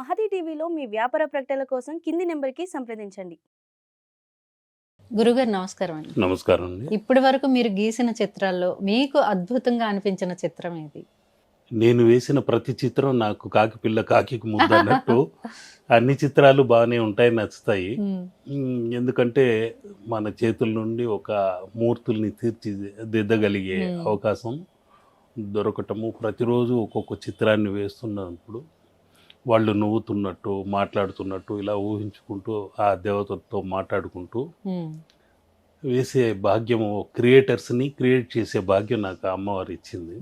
మహతి టీవీలో మీ వ్యాపార ప్రకటనల కోసం కింది నెంబర్కి సంప్రదించండి. గురుగారు నమస్కారం అండి. నమస్కారం అండి. ఇప్పటి వరకు మీరు గీసిన చిత్రాల్లో మీకు అద్భుతంగా అనిపించిన చిత్రం ఏది? నేను వేసిన ప్రతి చిత్రం నాకు కాకి పిల్ల కాకి ముద్ద అన్నట్టు అన్ని చిత్రాలు బాగానే ఉంటాయి నచ్చుతాయి. ఎందుకంటే మన చేతుల నుండి ఒక మూర్తుల్ని తీర్చిదిద్దగలిగే. అవకాశం దొరకటము. ప్రతిరోజు ఒక్కొక్క చిత్రాన్ని వేస్తున్నప్పుడు వాళ్ళు నవ్వుతున్నట్టు మాట్లాడుతున్నట్టు ఇలా ఊహించుకుంటూ ఆ దేవతతో మాట్లాడుకుంటూ వేసే భాగ్యము క్రియేటర్స్ని క్రియేట్ చేసే భాగ్యం నాకు అమ్మవారు ఇచ్చింది.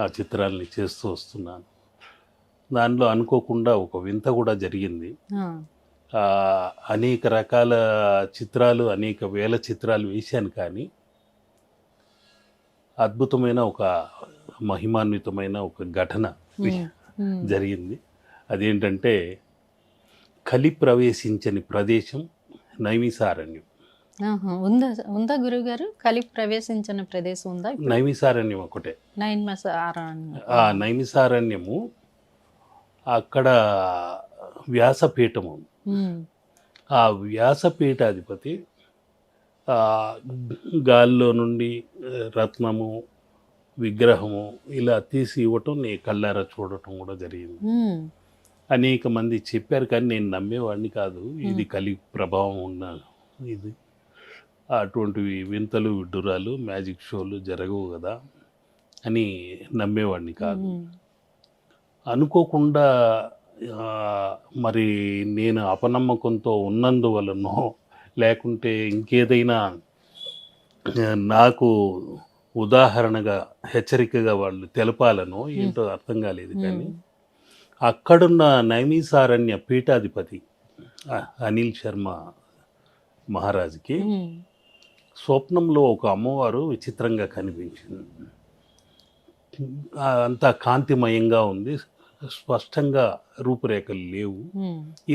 ఆ చిత్రాల్ని చేస్తూ వస్తున్నాను. దానిలో అనుకోకుండా ఒక వింత కూడా జరిగింది. అనేక రకాల చిత్రాలు అనేక వేల చిత్రాలు వేశాను కానీ అద్భుతమైన ఒక మహిమాన్వితమైన ఒక ఘటన జరిగింది. అదేంటంటే కలి ప్రవేశించని ప్రదేశం నైమిసారణ్యం. ఉందా ఉందా గురుగారు కలి ప్రవేశించిన ప్రదేశం ఉందా? నైమిసారణ్యం ఒకటే నైమిసారణ్యము అక్కడ వ్యాసపీఠము. ఆ వ్యాసపీఠాధిపతి గాల్లో నుండి రత్నము విగ్రహము ఇలా తీసి ఇవ్వటం నీ కళ్ళారా చూడటం కూడా జరిగింది. అనేక మంది చెప్పారు కానీ నేను నమ్మేవాడిని కాదు. ఇది కలి ప్రభావం ఉన్న ఇది. అటువంటివి వింతలు విడ్డూరాలు మ్యాజిక్ షోలు జరగవు కదా అని నమ్మేవాడిని కాదు. అనుకోకుండా మరి నేను అపనమ్మకంతో ఉన్నందువలనో లేకుంటే ఇంకేదైనా నాకు ఉదాహరణగా హెచ్చరికగా వాళ్ళు తెలపాలనో ఏంటో అర్థం కాలేదు కానీ అక్కడున్న నైమిసారణ్య పీఠాధిపతి అనిల్ శర్మ మహారాజుకి స్వప్నంలో ఒక అమ్మవారు విచిత్రంగా కనిపించింది. అంతా కాంతిమయంగా ఉంది స్పష్టంగా రూపురేఖలు లేవు.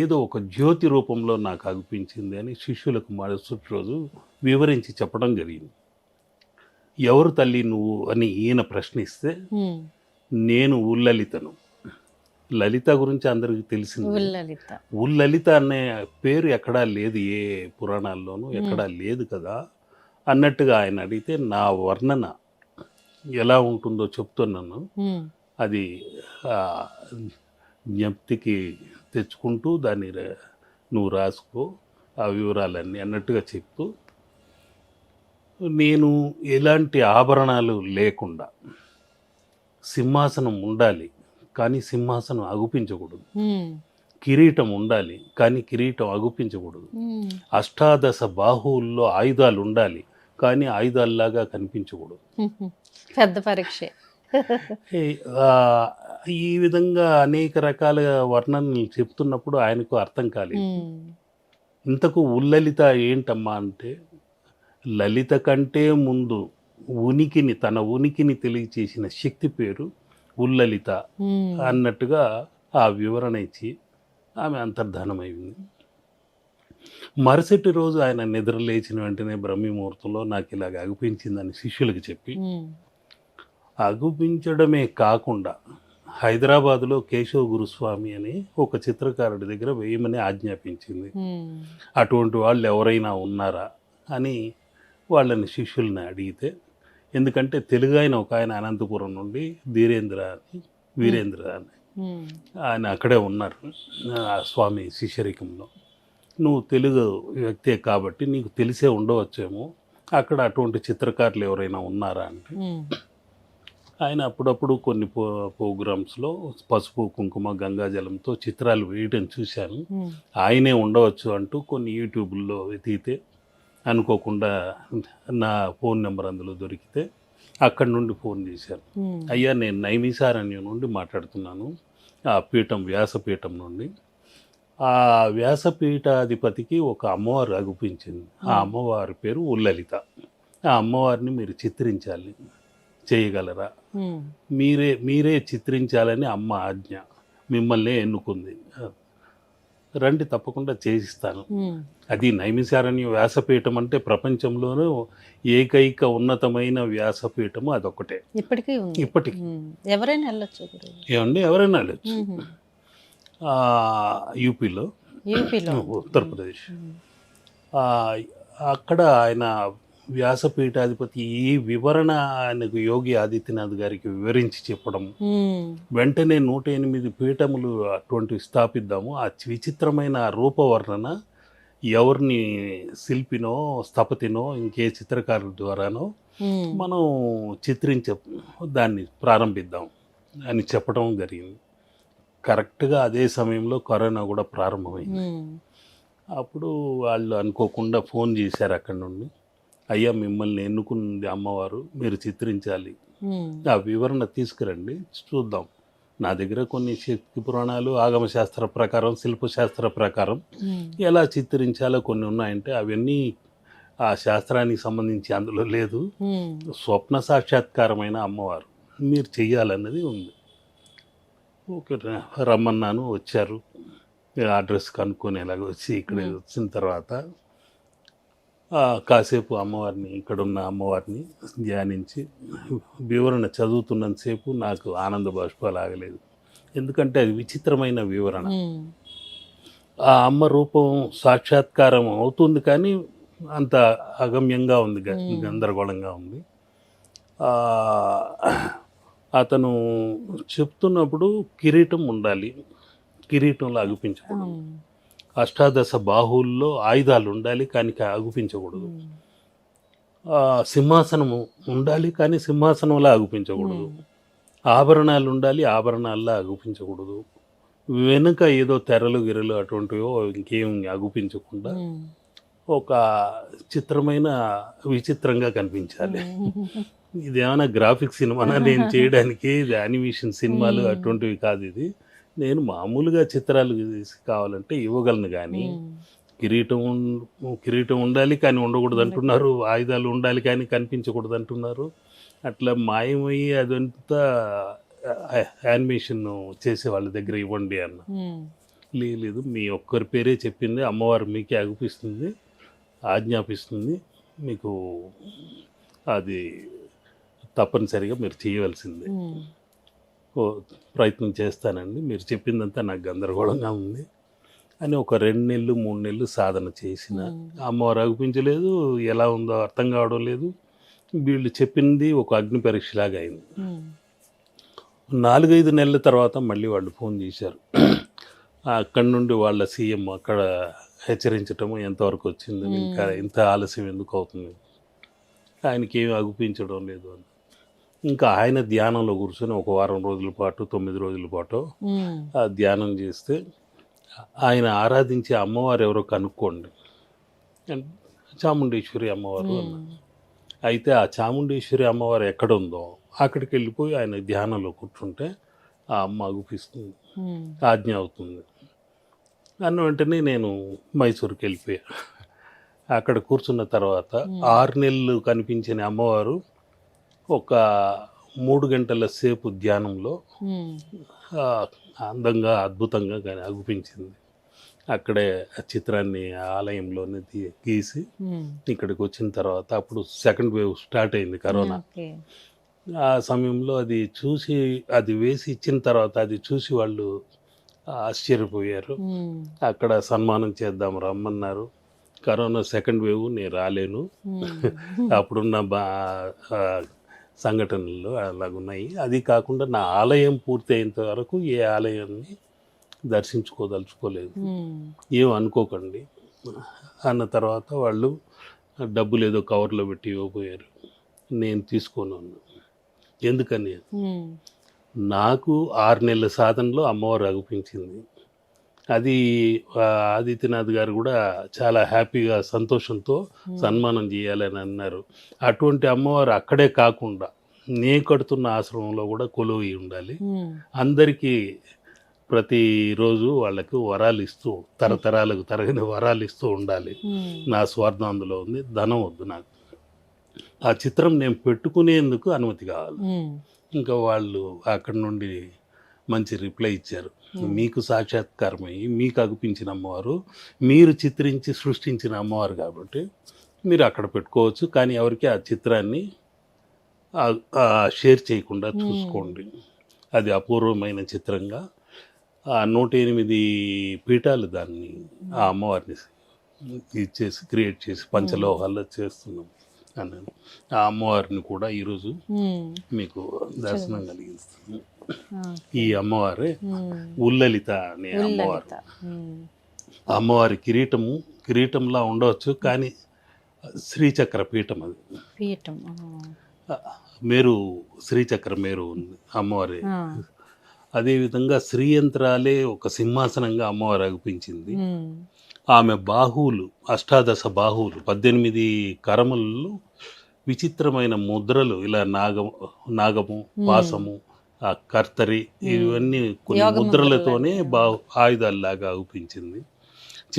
ఏదో ఒక జ్యోతి రూపంలో నాకు అనిపించింది అని శిష్యులకు మరుసటి రోజు వివరించి చెప్పడం జరిగింది. ఎవరు తల్లి నువ్వు అని ఈయన ప్రశ్నిస్తే నేను ఉల్లలితను. లలిత గురించి అందరికీ తెలిసింది. ఉల్లలిత అనే పేరు ఎక్కడా లేదు ఏ పురాణాల్లోనూ ఎక్కడా లేదు కదా. అన్నట్టుగా ఆయన అడిగితే నా వర్ణన ఎలా ఉంటుందో చెప్తున్నాను అది జ్ఞప్తికి తెచ్చుకుంటూ దాన్ని నువ్వు రాసుకో ఆ వివరాలన్నీ అన్నట్టుగా చెప్తూ నేను ఎలాంటి ఆభరణాలు లేకుండా సింహాసనం ఉండాలి కానీ సింహాసనం అగుపించకూడదు. కిరీటం ఉండాలి కానీ కిరీటం అగుపించకూడదు. అష్టాదశ బాహువుల్లో ఆయుధాలు ఉండాలి కానీ ఆయుధాల్లాగా కనిపించకూడదు. పెద్ద పరీక్షే. ఈ విధంగా అనేక రకాల వర్ణనలు చెప్తున్నప్పుడు ఆయనకు అర్థం కాలేదు. ఇంతకు ఉల్లలిత ఏంటమ్మా అంటే లలిత కంటే ముందు ఉనికిని తన ఉనికిని తెలియచేసిన శక్తి పేరు ఉల్లలిత అన్నట్టుగా ఆ వివరణ ఇచ్చి ఆమె అంతర్ధానమైంది. మరుసటి రోజు ఆయన నిద్ర లేచిన వెంటనే బ్రహ్మి ముహూర్తంలో నాకు ఇలాగ అగుపించిందని శిష్యులకు చెప్పి అగుపించడమే కాకుండా హైదరాబాదులో కేశవ గురుస్వామి అని ఒక చిత్రకారుడి దగ్గర వేయమని ఆజ్ఞాపించింది. అటువంటి వాళ్ళు ఎవరైనా ఉన్నారా అని వాళ్ళని శిష్యుల్ని అడిగితే ఎందుకంటే తెలుగు ఆయన ఒక ఆయన అనంతపురం నుండి ధీరేంద్ర అని వీరేంద్ర అని. ఉమ్, ఆయన అక్కడే ఉన్నారు ఆ స్వామి శిష్యరికంలో. నువ్వు తెలుగు వ్యక్తే కాబట్టి నీకు తెలిసే ఉండవచ్చేమో అక్కడ అటువంటి చిత్రకారులు ఎవరైనా ఉన్నారా అంటే. ఉమ్, ఆయన అప్పుడప్పుడు కొన్ని పో ప్రోగ్రామ్స్లో పసుపు కుంకుమ గంగాజలంతో చిత్రాలు వేయడం చూశాను. ఉమ్, ఆయనే ఉండవచ్చు అంటూ కొన్ని యూట్యూబ్లో వెతికితే అనుకోకుండా నా ఫోన్ నెంబర్ అందులో దొరికితే అక్కడి నుండి ఫోన్ ఉమ్, అయ్యా నేను నైమిసారణ్యం నుండి మాట్లాడుతున్నాను. ఆ పీఠం వ్యాసపీఠం నుండి. ఆ వ్యాసపీఠాధిపతికి ఒక అమ్మవారు అగుపించింది. ఆ అమ్మవారి పేరు ఉల్లలిత. ఆ అమ్మవారిని మీరు చిత్రించాలి. చేయగలరా? మీరే మీరే చిత్రించాలని అమ్మ ఆజ్ఞ మిమ్మల్ని ఎన్నుకుంది. రండి తప్పకుండా చేసిస్తాను ఉమ్, అది నైమిసారణ్య వ్యాసపీఠం అంటే ప్రపంచంలోనూ ఏకైక ఉన్నతమైన వ్యాసపీఠము అదొకటే ఇప్పటికీ ఇప్పటికి. ఎవరైనా వెళ్ళొచ్చు ఏమండి? ఎవరైనా వెళ్ళచ్చు. యూపీలో. యూపీలో. ఉత్తరప్రదేశ్. అక్కడ ఆయన వ్యాసపీఠాధిపతి ఈ వివరణ ఆయనకు యోగి ఆదిత్యనాథ్ గారికి వివరించి చెప్పడం. వెంటనే నూట ఎనిమిది పీఠములు అటువంటి స్థాపిద్దాము. ఆ విచిత్రమైన రూపవర్ణన ఎవరిని శిల్పినో స్థపతినో ఇంకే చిత్రకారుల ద్వారానో మనం చిత్రించ దాన్ని ప్రారంభిద్దాం అని చెప్పడం జరిగింది. కరెక్ట్గా అదే సమయంలో కరోనా కూడా ప్రారంభమైంది. అప్పుడు వాళ్ళు అనుకోకుండా ఫోన్ చేశారు అక్కడి నుండి. అయ్యా మిమ్మల్ని ఎన్నుకుంది అమ్మవారు మీరు చిత్రించాలి. ఆ వివరణ తీసుకురండి చూద్దాం. నా దగ్గర కొన్ని శక్తి పురాణాలు ఆగమ శాస్త్ర ప్రకారం శిల్పశాస్త్ర ప్రకారం ఎలా చిత్రించాలో కొన్ని ఉన్నాయంటే అవన్నీ ఆ శాస్త్రానికి సంబంధించి అందులో లేదు. స్వప్న సాక్షాత్కారమైన అమ్మవారు మీరు చెయ్యాలన్నది ఉంది. ఓకే రమ్మన్నాను వచ్చారు. అడ్రస్ కనుక్కొనేలాగా వచ్చి ఇక్కడ. వచ్చిన తర్వాత కాసేపు అమ్మవారిని ఇక్కడున్న అమ్మవారిని ధ్యానించి వివరణ చదువుతున్నంతసేపు నాకు ఆనంద బాష్పాలు ఆగలేదు. ఎందుకంటే అది విచిత్రమైన వివరణ. ఆ అమ్మ రూపం సాక్షాత్కారం అవుతుంది కానీ అంత అగమ్యంగా ఉంది. గందరగోళంగా ఉంది. అతను చెప్తున్నప్పుడు కిరీటం ఉండాలి. కిరీటంలో అగుపించకూడదు. అష్టాదశ బాహువుల్లో ఆయుధాలు ఉండాలి కానీ కా- అగుపించకూడదు ఉమ్, ఆ, సింహాసనము ఉండాలి కానీ సింహాసనంలా అగుపించకూడదు ఉమ్, ఆభరణాలు ఉండాలి ఆభరణాల్లో అగుపించకూడదు వెనుక ఏదో తెరలు గిరలు అటువంటివో ఇంకేం అగుపించకుండా ఒక చిత్రమైన విచిత్రంగా కనిపించాలి. ఇది ఏమైనా గ్రాఫిక్ సినిమానా? నేను చేయడానికి ఇది యానిమేషన్ సినిమాలు. అటువంటివి కాదు ఇది. నేను మామూలుగా చిత్రాలు తీసి కావాలంటే ఇవ్వగలను కానీ కిరీటం కిరీటం ఉండాలి కానీ ఉండకూడదు అంటున్నారు. ఆయుధాలు ఉండాలి కానీ కనిపించకూడదు అంటున్నారు. అట్లా మాయమయ్యి అదంతా యానిమేషన్ చేసే వాళ్ళ దగ్గర ఇవ్వండి అన్న. లేదు మీ ఒక్కరి పేరే చెప్పింది. అమ్మవారు మీకే అగుపిస్తుంది ఆజ్ఞాపిస్తుంది. మీకు అది తప్పనిసరిగా మీరు చేయవలసిందే. ప్రయత్నం చేస్తానండి. మీరు చెప్పిందంతా నాకు గందరగోళంగా ఉంది. అని ఒక రెండు నెలలు మూడు నెలలు సాధన చేసిన అమ్మవారు అగుపించలేదు ఎలా ఉందో అర్థం కావడం లేదు. వీళ్ళు చెప్పింది ఒక అగ్ని పరీక్షలాగా అయింది. నాలుగైదు నెలల తర్వాత మళ్ళీ వాళ్ళు ఫోన్ చేశారు. అక్కడి నుండి వాళ్ళ సీఎం అక్కడ హెచ్చరించటం ఎంతవరకు వచ్చింది. ఇంకా ఇంత ఆలస్యం ఎందుకు అవుతుంది? ఆయనకి ఏమి అగుపించడం లేదు అని ఇంకా ఆయన ధ్యానంలో కూర్చొని ఒక వారం రోజుల పాటు తొమ్మిది రోజుల పాటు ధ్యానం చేస్తే ఆయన ఆరాధించే అమ్మవారు ఎవరో కనుక్కోండి. చాముండేశ్వరి అమ్మవారు అయితే ఆ చాముండేశ్వరి అమ్మవారు ఎక్కడ ఉందో అక్కడికి వెళ్ళిపోయి ఆయన ధ్యానంలో కూర్చుంటే ఆ అమ్మ అగుపిస్తుంది ఆజ్ఞ అవుతుంది. అన్న వెంటనే నేను మైసూరుకి వెళ్ళిపోయా. అక్కడ కూర్చున్న తర్వాత. ఆరు నెలలు కనిపించిన అమ్మవారు ఒక మూడు గంటల సేపు ధ్యానంలో అందంగా అద్భుతంగా కానీ అగుపించింది. అక్కడే ఆ చిత్రాన్ని ఆలయంలోనే గీసి ఇక్కడికి వచ్చిన తర్వాత అప్పుడు సెకండ్ వేవ్ స్టార్ట్ అయింది కరోనా. ఆ సమయంలో అది చూసి అది వేసి ఇచ్చిన తర్వాత అది చూసి వాళ్ళు ఆశ్చర్యపోయారు. అక్కడ సన్మానం చేద్దాం రమ్మన్నారు. కరోనా సెకండ్ వేవ్ నేను రాలేను. అప్పుడున్న బా సంఘటనలు అలాగున్నాయి. అది కాకుండా నా ఆలయం పూర్తి అయ్యేంత వరకు ఏ ఆలయాన్ని దర్శించుకోదలుచుకోలేదు. ఉమ్, ఏం అనుకోకండి. అన్న తర్వాత వాళ్ళు డబ్బులు ఏదో కవర్లో పెట్టి ఇవ్వబోయారు. నేను తీసుకున్నాను ఎందుకని? ఉమ్, నాకు ఆరు నెలల సాధనలో అమ్మవారు అగుపించింది అది ఆదిత్యనాథ్ గారు కూడా చాలా హ్యాపీగా సంతోషంతో సన్మానం చేయాలని అన్నారు. అటువంటి అమ్మవారు అక్కడే కాకుండా నే కడుతున్న ఆశ్రమంలో కూడా కొలువి ఉండాలి. అందరికీ ప్రతిరోజు వాళ్ళకు వరాలు ఇస్తూ తరతరాలకు తరగని వరాలు ఇస్తూ ఉండాలి. నా స్వార్థం అందులో ఉంది ధనం వద్దు నాకు. ఆ చిత్రం నేను పెట్టుకునేందుకు అనుమతి కావాలి. ఇంకా వాళ్ళు అక్కడి నుండి మంచి రిప్లై ఇచ్చారు. మీకు సాక్షాత్కారమయ్యి మీకు అగుపించిన అమ్మవారు మీరు చిత్రించి సృష్టించిన అమ్మవారు కాబట్టి మీరు అక్కడ పెట్టుకోవచ్చు. కానీ ఎవరికి ఆ చిత్రాన్ని షేర్ చేయకుండా. చూసుకోండి. అది అపూర్వమైన చిత్రంగా. ఆ నూట ఎనిమిది పీఠాలు దాన్ని ఆ అమ్మవారిని ఇచ్చేసి క్రియేట్ చేసి పంచలోహాల్లో చేస్తున్నాం అన్నాను ఆ అమ్మవారిని కూడా ఈరోజు మీకు దర్శనం కలిగిస్తాను ఆ, ఈ అమ్మవారే ఉల్లలిత అనే అమ్మవారు. అమ్మవారి కిరీటము కిరీటంలా ఉండవచ్చు కానీ శ్రీచక్ర పీఠం అది పీఠం మేరు శ్రీచక్ర మేరు ఉంది అమ్మవారి. అదేవిధంగా శ్రీయంత్రాలే ఒక సింహాసనంగా అమ్మవారు అగుపించింది ఆమె బాహువులు అష్టాదశ బాహువులు పద్దెనిమిది కరములలో విచిత్రమైన ముద్రలు ఇలా నాగము నాగము పాసము ఆ కర్తరి ఇవన్నీ కొన్ని ముద్రలతోనే ముద్రలు. బాహు ఆయుధాల్లాగా అగుపించింది.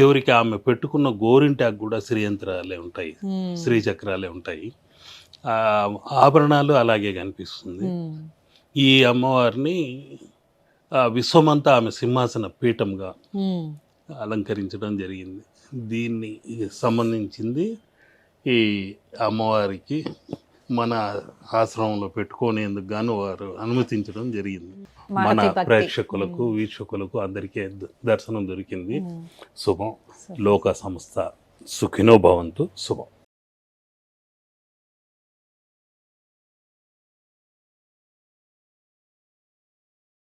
చివరికి ఆమె పెట్టుకున్న గోరింటాకు కూడా శ్రీయంత్రాలే ఉంటాయి. శ్రీచక్రాలే ఉంటాయి. ఆ ఆభరణాలు అలాగే కనిపిస్తుంది. ఈ అమ్మవారిని ఆ విశ్వమంతా ఆమె సింహాసన పీఠంగా అలంకరించడం జరిగింది. దీన్ని సంబంధించింది ఈ అమ్మవారికి మన ఆశ్రమంలో పెట్టుకునేందుకు గాను వారు అనుమతించడం జరిగింది. మన. ప్రేక్షకులకు వీక్షకులకు అందరికీ దర్శనం దొరికింది. శుభం. లోక సంస్థ సుఖినో భవంతు. శుభం.